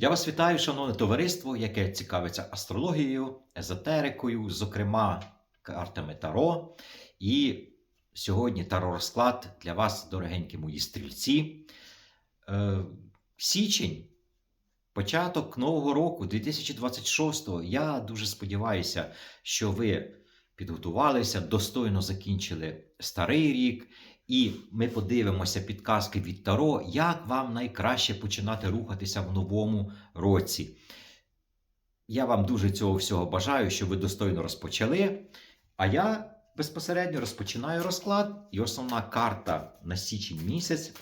Я вас вітаю, шановне товариство, яке цікавиться астрологією, езотерикою, зокрема картами Таро. І сьогодні таро розклад для вас, дорогенькі мої стрільці. Е, січень, початок нового року, 2026-го. Я дуже сподіваюся, що ви підготувалися, достойно закінчили старий рік. І ми подивимося підказки від Таро, як вам найкраще починати рухатися в новому році. Я вам дуже цього всього бажаю, щоб ви достойно розпочали. А я безпосередньо розпочинаю розклад. І основна карта на січень місяць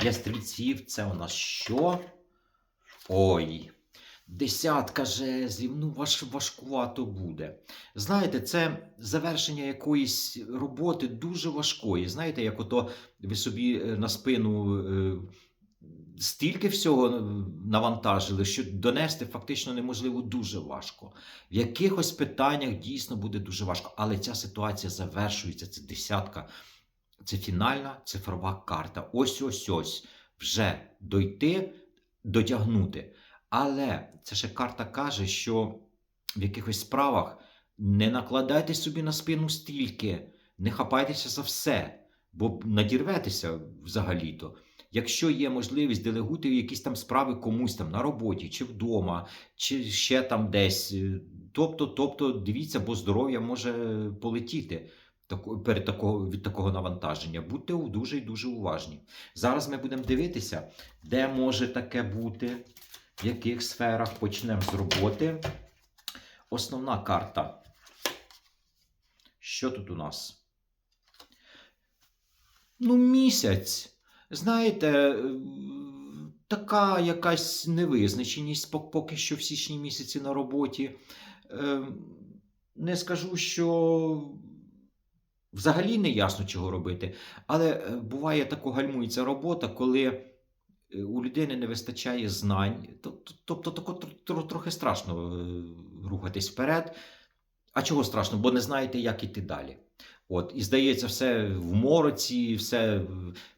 для стрільців це у нас що? Ой. Десятка жезлів, ну важ, важкувато буде. Знаєте, це завершення якоїсь роботи дуже важкої. Знаєте, як ото ви собі е, на спину е, стільки всього навантажили, що донести фактично неможливо дуже важко. В якихось питаннях дійсно буде дуже важко. Але ця ситуація завершується. Це десятка, це фінальна цифрова карта. Ось ось ось вже дойти, дотягнути. Але це ще карта каже, що в якихось справах не накладайте собі на спину стільки, не хапайтеся за все, бо надірветеся взагалі-то. Якщо є можливість, делегуйте якісь там справи комусь там на роботі, чи вдома, чи ще там десь. Тобто, тобто, дивіться, бо здоров'я може полетіти перед такого, від такого навантаження. Будьте дуже і дуже уважні. Зараз ми будемо дивитися, де може таке бути в яких сферах почнемо з роботи. Основна карта. Що тут у нас? Ну, місяць. Знаєте, така якась невизначеність поки що в січні місяці на роботі. Е, Не скажу, що взагалі не ясно, чого робити, але е, буває тако гальмується робота, коли у людини не вистачає знань, тобто, тако тр- тр- трохи страшно е, рухатись вперед. А чого страшно? Бо не знаєте, як іти далі. От, і здається, все в мороці, все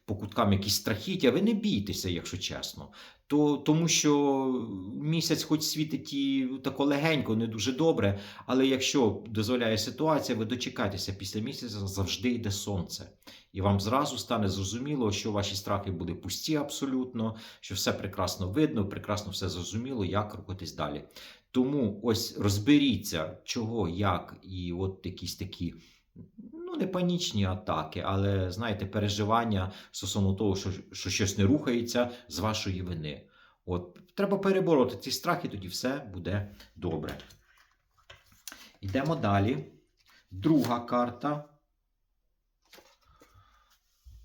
по куткам якісь страхіття. Ви не бійтеся, якщо чесно. То, тому що місяць, хоч світить і тако легенько, не дуже добре, але якщо дозволяє ситуація, ви дочекайтеся після місяця завжди йде сонце. І вам зразу стане зрозуміло, що ваші страхи були пусті абсолютно, що все прекрасно видно, прекрасно все зрозуміло, як рухатись далі. Тому ось розберіться, чого, як, і от якісь такі. Ну, не панічні атаки, але знаєте, переживання стосовно того, що, що щось не рухається з вашої вини. От треба перебороти ці страхи, тоді все буде добре. Йдемо далі. Друга карта.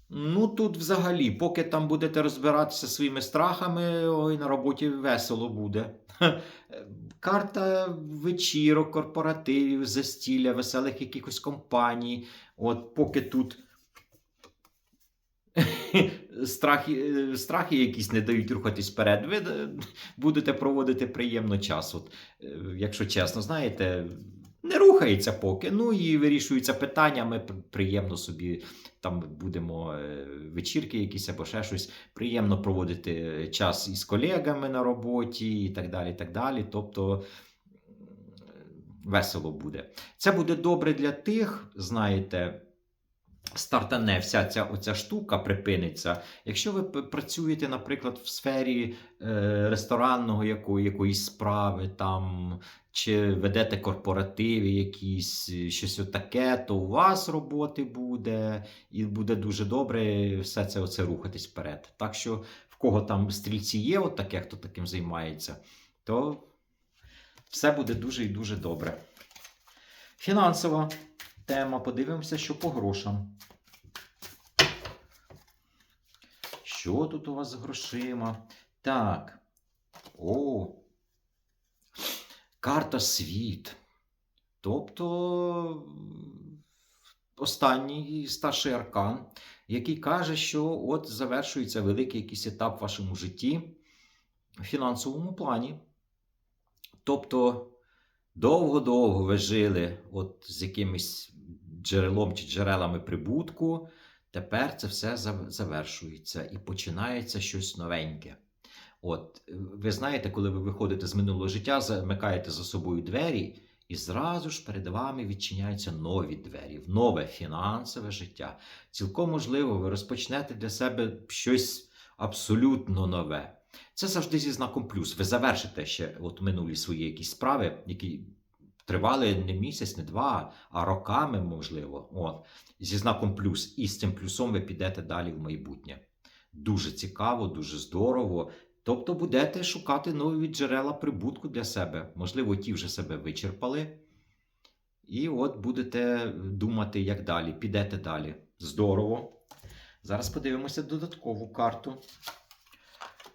Ну, тут взагалі, поки там будете розбиратися своїми страхами, ой, на роботі весело буде. Карта вечірок, корпоративів, застілля, веселих якихось компаній. От поки тут страхи, страхи якісь не дають рухатись вперед, ви е, будете проводити приємно час. От, е, якщо чесно, знаєте, не рухається поки. Ну і вирішуються питання. Ми приємно собі там будемо е, вечірки якісь або ще щось. Приємно проводити час із колегами на роботі і так далі. так далі. Тобто весело буде. Це буде добре для тих, знаєте. Стартане вся ця оця штука припиниться. Якщо ви працюєте, наприклад, в сфері е, ресторанного якої, якоїсь справи, там, чи ведете корпоративи якісь, щось таке, то у вас роботи буде, і буде дуже добре все це оце рухатись вперед. Так що, в кого там стрільці є, от таке, хто таким займається, то все буде дуже і дуже добре. Фінансова тема. Подивимося, що по грошам. Що тут у вас з грошима? Так. О. Карта світ. Тобто останній старший аркан, який каже, що от завершується великий якийсь етап в вашому житті в фінансовому плані. Тобто довго-довго ви жили от з якимось джерелом чи джерелами прибутку. Тепер це все завершується і починається щось новеньке. От, ви знаєте, коли ви виходите з минулого життя, замикаєте за собою двері, і зразу ж перед вами відчиняються нові двері, нове фінансове життя. Цілком можливо, ви розпочнете для себе щось абсолютно нове. Це завжди зі знаком плюс. Ви завершите ще от минулі свої якісь справи, які тривали не місяць, не два, а роками, можливо. От, зі знаком плюс. І з цим плюсом ви підете далі в майбутнє. Дуже цікаво, дуже здорово. Тобто будете шукати нові джерела прибутку для себе. Можливо, ті вже себе вичерпали. І от будете думати, як далі. Підете далі. Здорово. Зараз подивимося додаткову карту.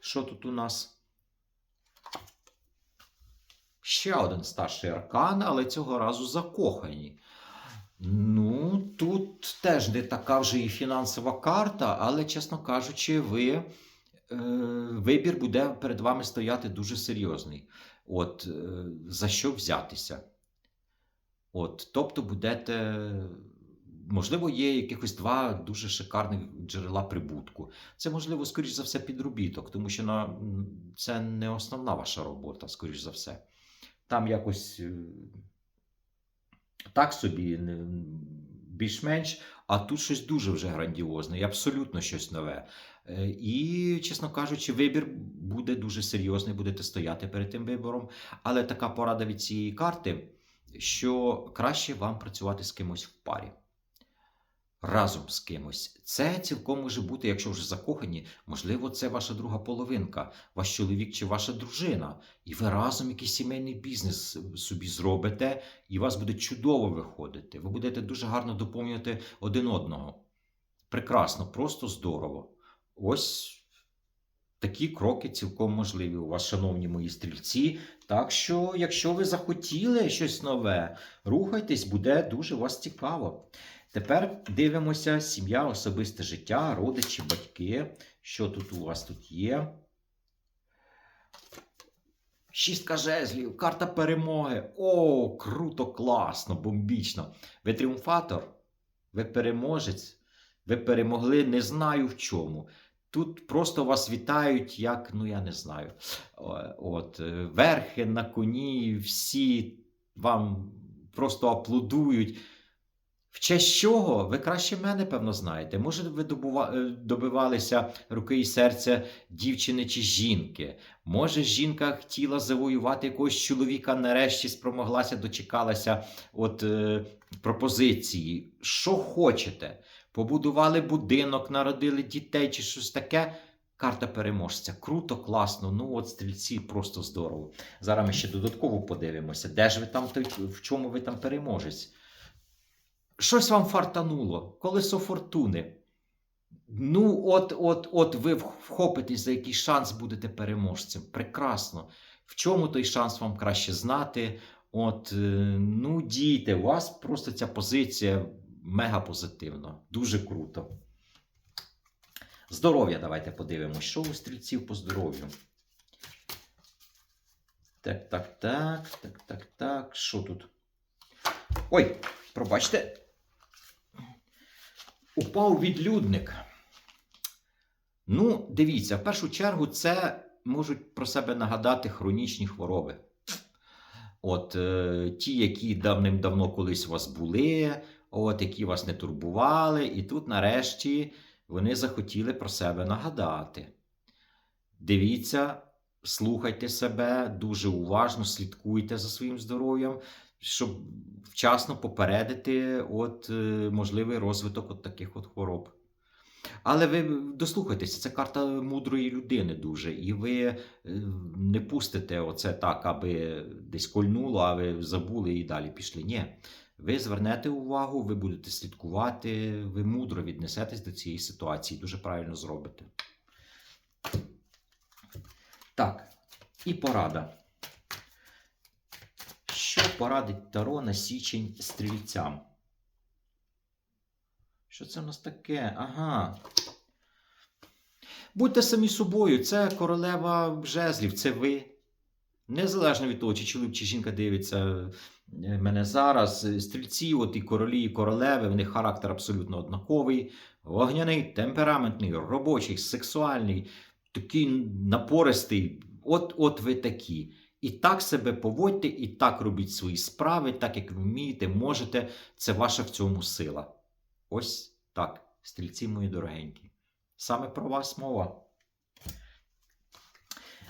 Що тут у нас? Ще один старший аркан, але цього разу закохані. Ну, тут теж не така вже і фінансова карта, але, чесно кажучи, ви, е, вибір буде перед вами стояти дуже серйозний. От, е, за що взятися? От, тобто будете. Можливо, є якихось два дуже шикарних джерела прибутку. Це можливо, скоріш за все, підробіток, тому що на, це не основна ваша робота, скоріш за все. Там якось е, так собі, більш-менш, а тут щось дуже вже грандіозне і абсолютно щось нове. Е, І, чесно кажучи, вибір буде дуже серйозний, будете стояти перед тим вибором. Але така порада від цієї карти, що краще вам працювати з кимось в парі. Разом з кимось. Це цілком може бути, якщо вже закохані, можливо, це ваша друга половинка, ваш чоловік чи ваша дружина. І ви разом якийсь сімейний бізнес собі зробите, і вас буде чудово виходити. Ви будете дуже гарно доповнювати один одного. Прекрасно, просто здорово. Ось такі кроки цілком можливі у вас, шановні мої стрільці. Так що, якщо ви захотіли щось нове, рухайтесь, буде дуже вас цікаво. Тепер дивимося сім'я, особисте життя, родичі, батьки. Що тут у вас тут є? Шістка жезлів, карта перемоги. О, круто, класно, бомбічно. Ви тріумфатор, ви переможець, ви перемогли, не знаю в чому. Тут просто вас вітають, як, ну я не знаю. От, е, верхи на коні, всі вам просто аплодують. В честь чого? Ви краще мене, певно, знаєте. Може, ви е, добивалися руки і серця дівчини чи жінки. Може, жінка хотіла завоювати якогось чоловіка, нарешті спромоглася, дочекалася от, е, пропозиції. Що хочете? Побудували будинок, народили дітей чи щось таке. Карта переможця. Круто, класно. Ну, от стрільці просто здорово. Зараз ми ще додатково подивимося, де ж ви там, в чому ви там переможець. Щось вам фартануло, колесо фортуни. Ну, от, от, от ви вхопитесь за якийсь шанс, будете переможцем. Прекрасно. В чому той шанс вам краще знати? От, е, ну, дійте, у вас просто ця позиція мега позитивна. Дуже круто. Здоров'я давайте подивимося. Що у стрільців по здоров'ю? Так, так, так, так, так, так. Що тут? Ой, пробачте. Упав відлюдник. Ну, дивіться, в першу чергу це можуть про себе нагадати хронічні хвороби. От е, ті, які давним-давно колись у вас були, от, які вас не турбували, і тут нарешті вони захотіли про себе нагадати. Дивіться, слухайте себе дуже уважно, слідкуйте за своїм здоров'ям, щоб вчасно попередити от, е, можливий розвиток от таких от хвороб. Але ви дослухайтеся, це карта мудрої людини дуже, і ви е, не пустите оце так, аби десь кольнуло, а ви забули і далі пішли. Ні. Ви звернете увагу, ви будете слідкувати, ви мудро віднесетесь до цієї ситуації, дуже правильно зробите. Так, і порада. Порадить Таро на січень стрільцям? Що це в нас таке? Ага. Будьте самі собою, це королева жезлів, це ви. Незалежно від того, чи чоловік, чи жінка дивиться е, мене зараз. е, Стрільці, от і королі, і королеви, в них характер абсолютно однаковий. Вогняний, темпераментний, робочий, сексуальний. такий напористий. От, от ви такі. І так себе поводьте, і так робіть свої справи, так як ви вмієте, можете. Це ваша в цьому сила. Ось так, стрільці мої дорогенькі. Саме про вас мова.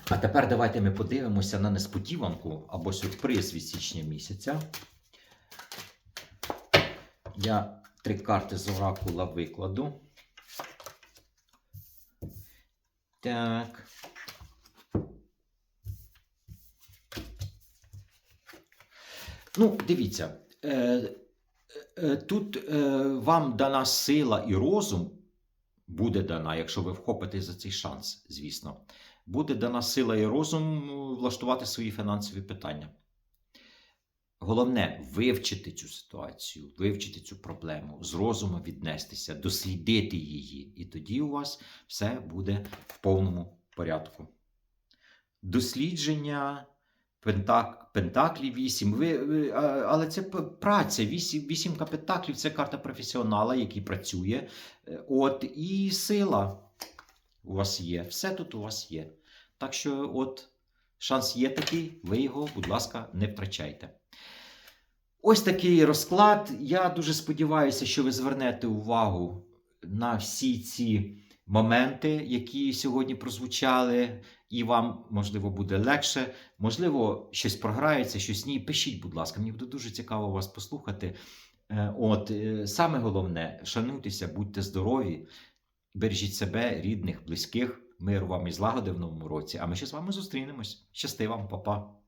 А тепер давайте ми подивимося на несподіванку або сюрприз від січня місяця. Я три карти з оракула викладу. Так. Ну, дивіться, е, е, тут е, вам дана сила і розум буде дана, якщо ви вхопитесь за цей шанс, звісно. Буде дана сила і розум ну, влаштувати свої фінансові питання. Головне вивчити цю ситуацію, вивчити цю проблему, з розуму віднестися, дослідити її, і тоді у вас все буде в повному порядку. Дослідження Пентак, Пентаклі 8. Ви, ви, але це праця. Вісім, вісімка Пентаклів це карта професіонала, який працює. Е, От, і сила у вас є. Все тут у вас є. Так що, от, шанс є такий, ви його, будь ласка, не втрачайте. Ось такий розклад. Я дуже сподіваюся, що ви звернете увагу на всі ці моменти, які сьогодні прозвучали, і вам, можливо, буде легше. Можливо, щось програється, щось ні. Пишіть, будь ласка, мені буде дуже цікаво вас послухати. Е, От, е, саме головне, шануйтеся, будьте здорові, бережіть себе, рідних, близьких. Миру вам і злагоди в новому році. А ми ще з вами зустрінемось. Щасти вам, па-па!